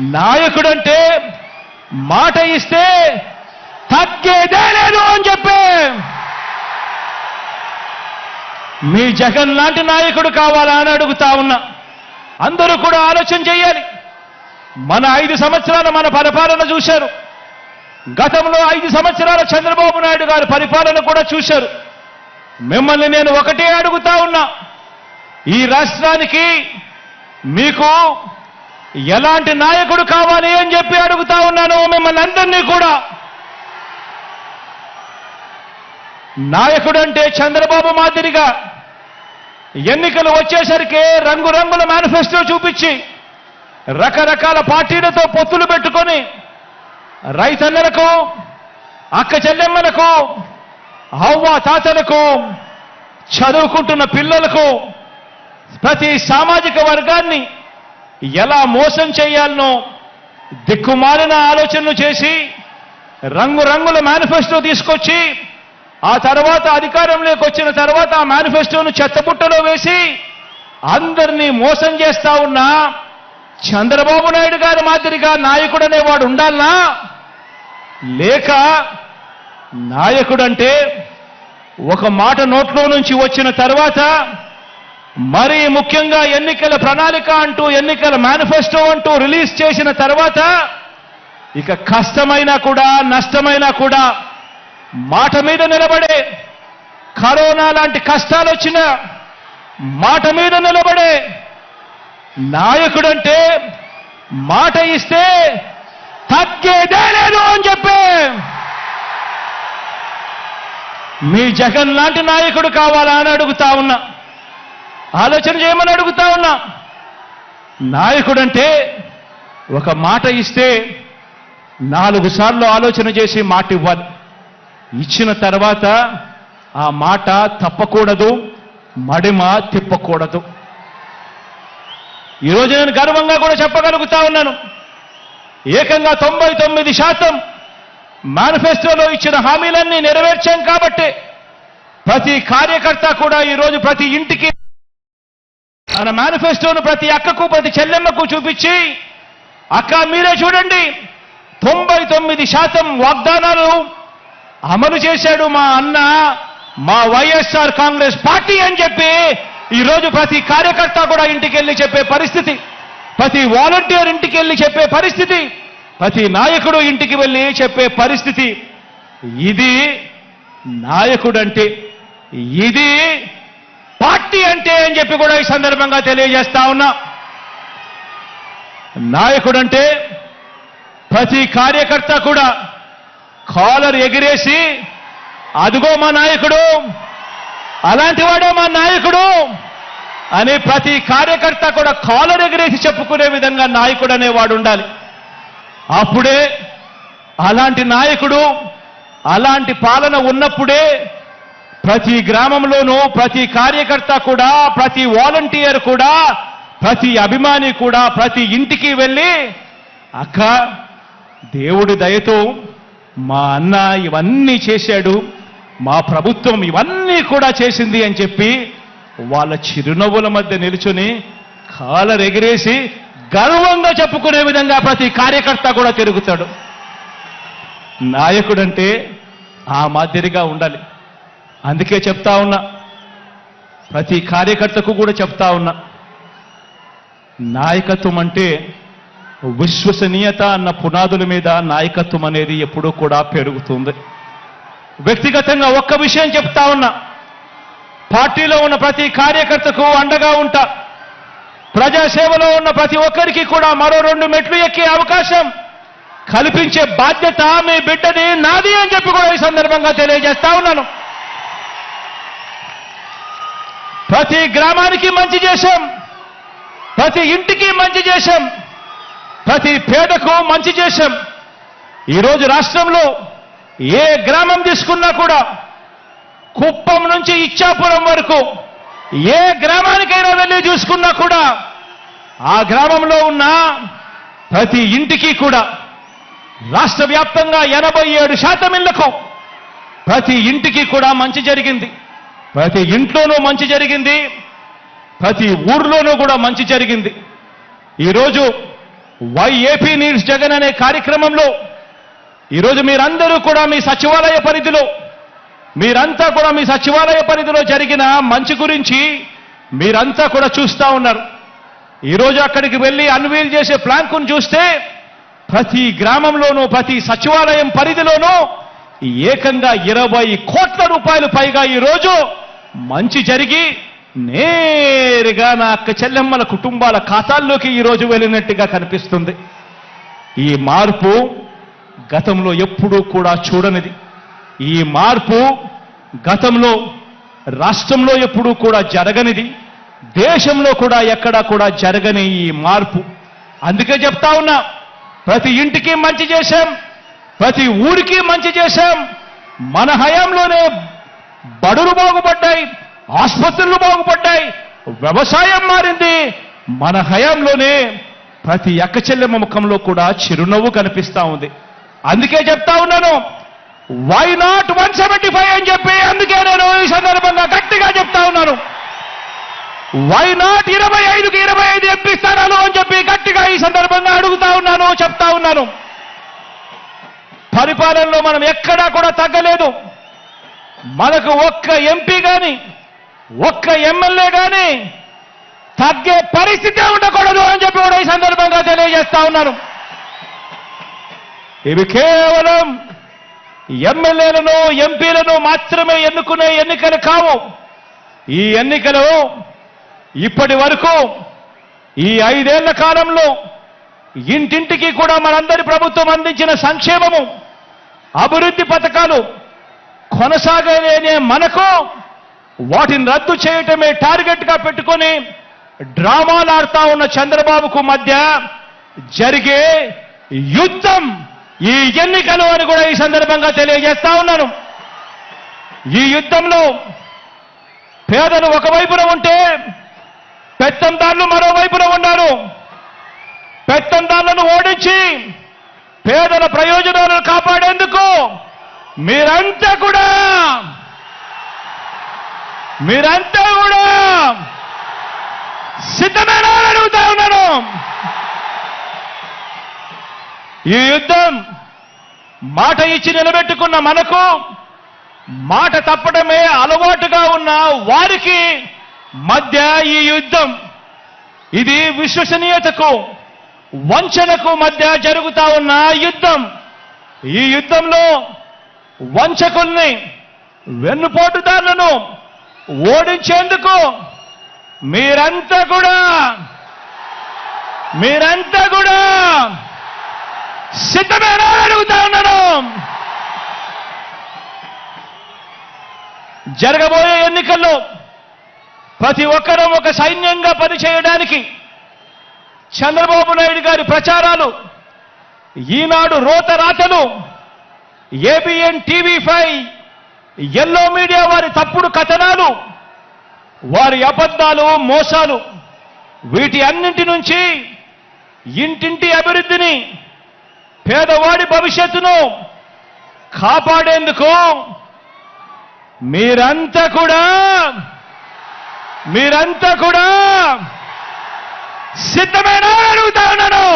నాయకుడంటే మాట ఇస్తే తగ్గేదే లేదు అని చెప్పే. మీ జగన్ లాంటి నాయకుడు కావాలా అని అడుగుతా ఉన్నా. అందరూ కూడా ఆలోచన చేయాలి. మన ఐదు సంవత్సరాల మన పరిపాలన చూశారు. గతంలో ఐదు సంవత్సరాల చంద్రబాబు నాయుడు గారి పరిపాలన కూడా చూశారు. మిమ్మల్ని నేను ఒకటే అడుగుతా ఉన్నా. ఈ రాష్ట్రానికి మీకు ఎలాంటి నాయకుడు కావాలి అని చెప్పి అడుగుతా ఉన్నాను మిమ్మల్ని అందరినీ కూడా. నాయకుడంటే చంద్రబాబు మాదిరిగా ఎన్నికలు వచ్చేసరికి రంగురంగుల మేనిఫెస్టో చూపించి రకరకాల పార్టీలతో పొత్తులు పెట్టుకొని రైతన్నలకు అక్క చెల్లెమ్మలకు అవ్వ తాతలకు చదువుకుంటున్న పిల్లలకు ప్రతి సామాజిక వర్గాన్ని ఎలా మోసం చేయాలనో దిక్కుమాలిన ఆలోచనలు చేసి రంగురంగుల మేనిఫెస్టో తీసుకొచ్చి ఆ తర్వాత అధికారంలోకి వచ్చిన తర్వాత ఆ మేనిఫెస్టోను చెత్తపుట్టలో వేసి అందరినీ మోసం చేస్తా ఉన్నా చంద్రబాబు నాయుడు గారి మాదిరిగా నాయకుడు అనేవాడు ఉండాలనా? లేక నాయకుడంటే ఒక మాట నోట్లో నుంచి వచ్చిన తర్వాత మరీ ముఖ్యంగా ఎన్నికల ప్రణాళిక అంటూ ఎన్నికల మేనిఫెస్టో అంటూ రిలీజ్ చేసిన తర్వాత ఇక కష్టమైనా కూడా నష్టమైనా కూడా మాట మీద నిలబడే కరోనా లాంటి కష్టాలు వచ్చినా మాట మీద నిలబడే నాయకుడంటే మాట ఇస్తే తగ్గేదే లేదు అని చెప్పే మీ జగన్ లాంటి నాయకుడు కావాలా అని అడుగుతా ఉన్నా. ఆలోచన చేయమని అడుగుతా ఉన్నా. నాయకుడంటే ఒక మాట ఇస్తే నాలుగు సార్లు ఆలోచన చేసి మాట ఇవ్వాలి. ఇచ్చిన తర్వాత ఆ మాట తప్పకూడదు మడిమ తిప్పకూడదు. ఈరోజు నేను గర్వంగా కూడా చెప్పగలుగుతా ఉన్నాను. ఏకంగా తొంభై తొమ్మిది శాతం మేనిఫెస్టోలో ఇచ్చిన హామీలన్నీ నెరవేర్చాం కాబట్టి ప్రతి కార్యకర్త కూడా ఈరోజు ప్రతి ఇంటికి మన మేనిఫెస్టోను ప్రతి అక్కకు ప్రతి చెల్లెమ్మకు చూపించి అక్క మీరే చూడండి తొంభై తొమ్మిది శాతం వాగ్దానాలు అమలు చేశాడు మా అన్న మా వైఎస్ఆర్ కాంగ్రెస్ పార్టీ అని చెప్పి ఈరోజు ప్రతి కార్యకర్త కూడా ఇంటికి వెళ్ళి చెప్పే పరిస్థితి ప్రతి వాలంటీర్ ఇంటికి వెళ్ళి చెప్పే పరిస్థితి ప్రతి నాయకుడు ఇంటికి వెళ్ళి చెప్పే పరిస్థితి. ఇది నాయకుడంటే ఇది పార్టీ అంటే అని చెప్పి కూడా ఈ సందర్భంగా తెలియజేస్తా ఉన్నా. నాయకుడంటే ప్రతి కార్యకర్త కూడా కాలర్ ఎగిరేసి అదిగో మా నాయకుడు అలాంటి వాడే మా నాయకుడు అని ప్రతి కార్యకర్త కూడా కాలర్ ఎగిరేసి చెప్పుకునే విధంగా నాయకుడు అనేవాడు ఉండాలి. అప్పుడే అలాంటి నాయకుడు అలాంటి పాలన ఉన్నప్పుడే ప్రతి గ్రామంలోనూ ప్రతి కార్యకర్త కూడా ప్రతి వాలంటీర్ కూడా ప్రతి అభిమాని కూడా ప్రతి ఇంటికి వెళ్ళి అక్క దేవుడి దయతో మా అన్న ఇవన్నీ చేశాడు మా ప్రభుత్వం ఇవన్నీ కూడా చేసింది అని చెప్పి వాళ్ళ చిరునవ్వుల మధ్య నిలుచుని కాలర్ ఎగిరేసి గర్వంగా చెప్పుకునే విధంగా ప్రతి కార్యకర్త కూడా తిరుగుతాడు. నాయకుడంటే ఆ మాదిరిగా ఉండాలి. అందుకే చెప్తా ఉన్నా. ప్రతి కార్యకర్తకు కూడా చెప్తా ఉన్నా. నాయకత్వం అంటే విశ్వసనీయత అన్న పునాదుల మీద నాయకత్వం అనేది ఎప్పుడూ కూడా పెరుగుతుంది. వ్యక్తిగతంగా ఒక్క విషయం చెప్తా ఉన్నా. పార్టీలో ఉన్న ప్రతి కార్యకర్తకు అండగా ఉంటా. ప్రజాసేవలో ఉన్న ప్రతి ఒక్కరికి కూడా మరో రెండు మెట్లు ఎక్కే అవకాశం కల్పించే బాధ్యత మీ బిడ్డది నాది అని చెప్పి కూడా ఈ సందర్భంగా తెలియజేస్తా ఉన్నాను. ప్రతి గ్రామానికి మంచి చేశాం. ప్రతి ఇంటికి మంచి చేశాం. ప్రతి పేదకు మంచి చేశాం. ఈరోజు రాష్ట్రంలో ఏ గ్రామం తీసుకున్నా కూడా కుప్పం నుంచి ఇచ్చాపురం వరకు ఏ గ్రామానికైనా వెళ్ళి చూసుకున్నా కూడా ఆ గ్రామంలో ఉన్న ప్రతి ఇంటికి కూడా రాష్ట్ర వ్యాప్తంగా ఎనభై ఏడు శాతం ఇళ్ళకు ప్రతి ఇంటికి కూడా మంచి జరిగింది. ప్రతి ఇంట్లోనూ మంచి జరిగింది ప్రతి ఊర్లోనూ కూడా మంచి జరిగింది. ఈరోజు వై ఏపీ నీడ్స్ జగన్ అనే కార్యక్రమంలో ఈరోజు మీరందరూ కూడా మీ సచివాలయ పరిధిలో మీరంతా కూడా మీ సచివాలయ పరిధిలో జరిగిన మంచి గురించి మీరంతా కూడా చూస్తా ఉన్నారు. ఈరోజు అక్కడికి వెళ్ళి అన్వీల్ చేసే ప్లాంకును చూస్తే ప్రతి గ్రామంలోనూ ప్రతి సచివాలయం పరిధిలోనూ ఏకంగా ఇరవై కోట్ల రూపాయలు పైగా ఈరోజు మంచి జరిగి నేరుగా నా అక్క చెల్లెమ్మల కుటుంబాల ఖాతాల్లోకి ఈరోజు వెళ్ళినట్టుగా కనిపిస్తుంది. ఈ మార్పు గతంలో ఎప్పుడూ కూడా చూడనిది. ఈ మార్పు గతంలో రాష్ట్రంలో ఎప్పుడూ కూడా జరగనిది. దేశంలో కూడా ఎక్కడా కూడా జరగని ఈ మార్పు. అందుకే చెప్తా ఉన్నా ప్రతి ఇంటికి మంచి చేశాం ప్రతి ఊరికి మంచి చేశాం. మన హయాంలోనే బడులు బాగుపడ్డాయి ఆసుపత్రులు బాగుపడ్డాయి వ్యవసాయం మారింది. మన హయాంలోనే ప్రతి ఎక్క చెల్లెమ్మ ముఖంలో కూడా చిరునవ్వు కనిపిస్తా ఉంది. అందుకే చెప్తా ఉన్నాను why not one seventy five అని చెప్పి అందుకే నేను ఈ సందర్భంగా గట్టిగా చెప్తా ఉన్నాను. వై నాట్ ఇరవై ఐదుకి ఇరవై ఐదు ఎంపీ స్థానాలు అని చెప్పి గట్టిగా ఈ సందర్భంగా అడుగుతా ఉన్నాను చెప్తా ఉన్నాను. పరిపాలనలో మనం ఎక్కడా కూడా తగ్గలేదు. మనకు ఒక్క ఎంపీ కానీ ఒక్క ఎమ్మెల్యే కానీ తగ్గే పరిస్థితే ఉండకూడదు అని చెప్పి కూడా ఈ సందర్భంగా తెలియజేస్తా ఉన్నాను. ఇవి కేవలం ఎమ్మెల్యేలను ఎంపీలను మాత్రమే ఎన్నుకునే ఎన్నికలు కావు. ఈ ఎన్నికలు ఇప్పటి వరకు ఈ ఐదేళ్ళ కాలంలో ఇంటింటికి కూడా మనందరి ప్రభుత్వం అందించిన సంక్షేమము అభివృద్ధి పథకాలు కొనసాగలేనే మనకు వాటిని రద్దు చేయటమే టార్గెట్గా పెట్టుకొని డ్రామాలాడుతా ఉన్న చంద్రబాబుకు మధ్య జరిగే యుద్ధం ఈ ఎన్నికలు అని కూడా ఈ సందర్భంగా తెలియజేస్తా ఉన్నాను. ఈ యుద్ధంలో పేదలు ఒకవైపున ఉంటే పెత్తందారులు మరోవైపున ఉన్నారు. పెత్తందారులను ఓడించి పేదల ప్రయోజనాలను కాపాడేందుకు మీరంతా కూడా! మీరంతా కూడా! సిద్ధమేనా అడుగుతా ఉన్నాను! ఈ యుద్ధం మాట ఇచ్చి నిలబెట్టుకున్న మనకు మాట తప్పడమే అలవాటుగా ఉన్న వారికి మధ్య ఈ యుద్ధం ఇది విశ్వసనీయతకు వంచనకు మధ్య జరుగుతా ఉన్న యుద్ధం. ఈ యుద్ధంలో వంచకుల్ని వెన్నుపోటుదారులను ఓడించేందుకు మీరంతా కూడా మీరంతా కూడా సిద్ధమేనా అడుగుతా ఉన్నాను. జరగబోయే ఎన్నికల్లో ప్రతి ఒక్కరూ ఒక సైన్యంగా పనిచేయడానికి చంద్రబాబు నాయుడు గారి ప్రచారాలు ఈనాడు రోత రాతలు ABN TV five yellow media వారి తప్పుడు కథనాలు వారి అబద్ధాలు మోసాలు వీటి అన్నింటి నుంచి ఇంటింటి అభివృద్ధిని పేదవాడి భవిష్యత్తును కాపాడేందుకు మీరంతా కూడా మీరంతా కూడా సిద్ధమైన అడుగుతా ఉన్నాను.